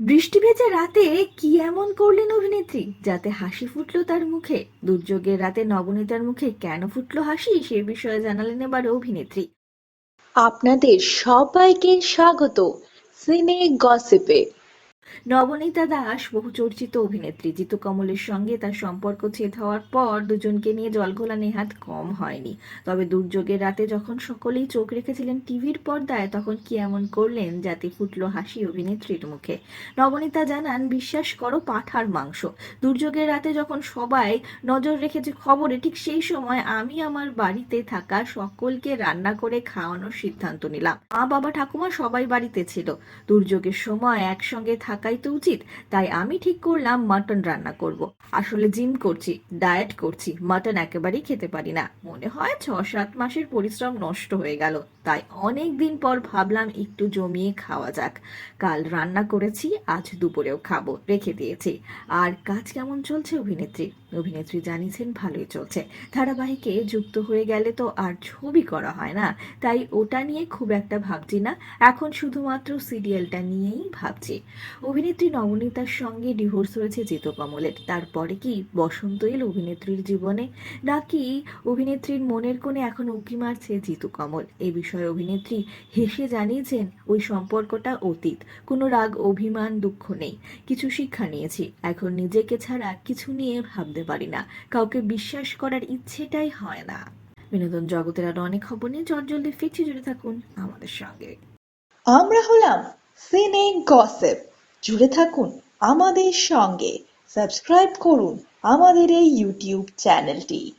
বৃষ্টি ভেজা রাতে কি এমন করলেন অভিনেত্রী, যাতে হাসি ফুটলো তার মুখে? দুর্যোগের রাতে নবনীতার মুখে কেন ফুটলো হাসি, সে বিষয়ে জানালেন এবার অভিনেত্রী। আপনাদের সবাইকে স্বাগত। সিনে গসিপে। নবনীতা দাস বহু চর্চিত অভিনেত্রী, জিতু কমলের সঙ্গে তার সম্পর্ক ছেদ হওয়ার পর দুজনকে নিয়ে জলঘোলা নেহাত কম হয়নি। তবে দুর্যোগের রাতে যখন সকলেই চোখ রেখেছিলেন টিভির পর্দায়, তখন কি এমন করলেন যাতে ফুটলো হাসি অভিনেত্রীর মুখে? নবনীতা জানান, বিশ্বাস করো, পাঠার মাংস। দুর্যোগের রাতে যখন সবাই নজর রেখেছে খবরে, ঠিক সেই সময় আমি আমার বাড়িতে থাকা সকলকে রান্না করে খাওয়ানোর সিদ্ধান্ত নিলাম। মা, বাবা, ঠাকুমা সবাই বাড়িতে ছিল। দুর্যোগের সময় একসঙ্গে থাকাই তো উচিত। তাই আমি ঠিক করলাম মাটন রান্না করব। আসলে জিম করছি, ডায়েট করছি, মাটন একেবারেই খেতে পারি না। মনে হয় ছ সাত মাসের পরিশ্রম নষ্ট হয়ে গেল। তাই অনেক দিন পর ভাবলাম একটু জমিয়ে খাওয়া যাক। কাল রান্না করেছি, আজ দুপুরেও খাব, রেখে দিয়েছি। আর কাজ কেমন চলছে অভিনেত্রী? অভিনেত্রী জানিয়েছেন, ভালোই চলছে। ধারাবাহিকে যুক্ত হয়ে গেলে তো আর ছবি করা হয় না। তাই ওটা নিয়ে খুব একটা ভাবছি না। এখন শুধুমাত্র সিরিয়ালটা নিয়েই ভাবছি। অভিনেত্রী নবনীতার সঙ্গে ডিভোর্স হয়েছে জিতু কমলের। তারপরে কি বসন্ত এল অভিনেত্রীর জীবনে? নাকি অভিনেত্রীর মনের কোণে এখন উঁকি মারছে জিতু কমল? এ বিষয়ে অভিনেত্রী হেসে জানিয়েছেন, ওই সম্পর্কটা অতীত। কোনো রাগ, অভিমান, দুঃখ নেই। কিছু শিক্ষা নিয়েছি। এখন নিজেকে ছাড়া কিছু নিয়ে ভাবতে পারি না। কাউকে বিশ্বাস করার ইচ্ছেটাই হয় না। বিনোদন জগতের আরও অনেক খবর নিয়ে জলদি ফিরছি, জুড়ে থাকুন আমাদের সঙ্গে। আমরা হলাম সিনে গসেপ। জুড়ে থাকুন আমাদের সঙ্গে। সাবস্ক্রাইব করুন আমাদের এই ইউটিউব চ্যানেলটি।